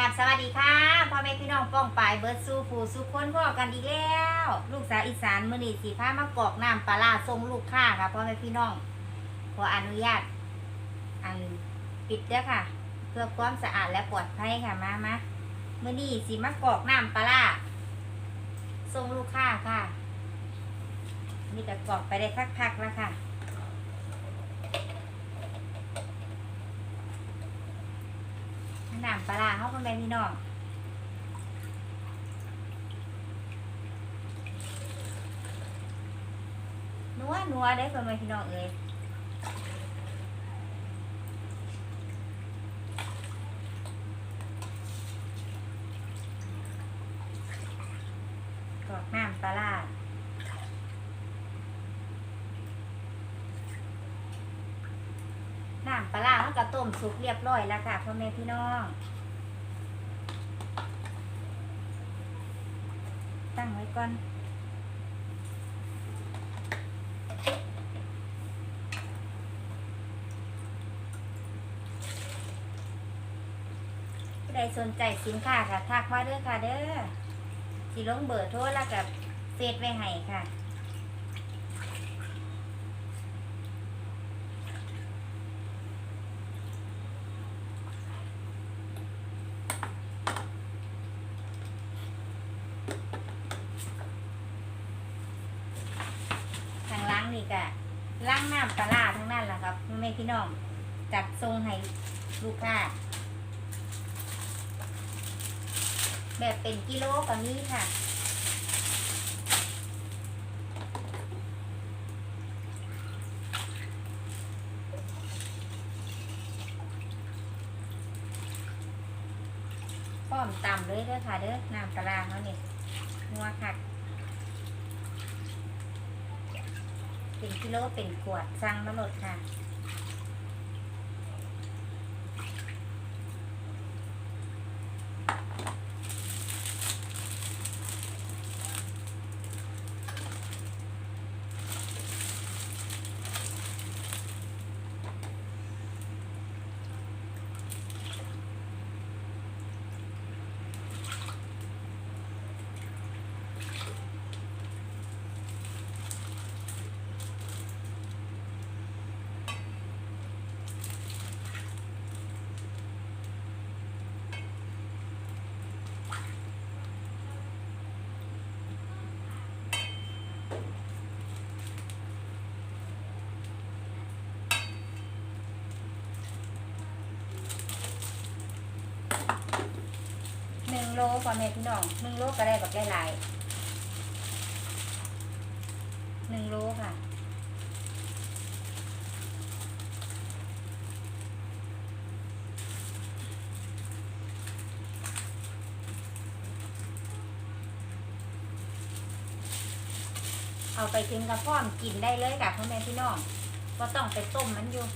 กับสวัสดีค่ะพ่อแม่พี่น้องป้องปายเบิร์ดสู้ผู้สู้คนพ่อกันอีกแล้ว ลูกสาวอีสานมือนีสีผ้ามากอกน้ำปลาร้าทรงลูกค้าค่ะพ่อแม่พี่น้องขออนุญาต อันปิดเด้อค่ะ เพื่อความสะอาดและปลอดภัยค่ะมามามือนีสีมากอกน้ำปลาร้าทรงลูกค้าค่ะมีแต่กอกไปได้พักๆแล้วค่ะ น้ำปลาเขาเป็นแบบพี่น้องนัวนัวได้เป็นแบบพี่น้องเอ้ยกรอกน้ำปลาร้า น้ำปลาร้าเขาก็ต้มสุกเรียบร้อยแล้วค่ะพ่อแม่พี่น้อง ตั้งไว้ก่อนผู้ใดสนใจสินค้าค่ะทักมาเด้อค่ะเด้อสิลงเบอร์โทรแล้วกับเฟซไว้ให้ค่ะ ทางล้างนี่ก็ล้างน้ำปลาทั้งนั้นแหละครับแม่พี่น้องจัดทรงให้ลูกค้าแบบเป็นกิโลก็มีค่ะพร้อมตำเลยเด้อค่ะเด้อน้ำปลาร้าเขาเนี่ หัวค่ะเป็นกิโลเป็นขวดสั่งมาโหลดค่ะ โลพ่อแม่พี่น้องหนึ่งโลก็ได้แบบหลายๆหนึ่งโลค่ะเอาไปถึงกระพร้อมกินได้เลยค่ะพ่อแม่พี่น้องก็ต้องไปต้มมันอยู่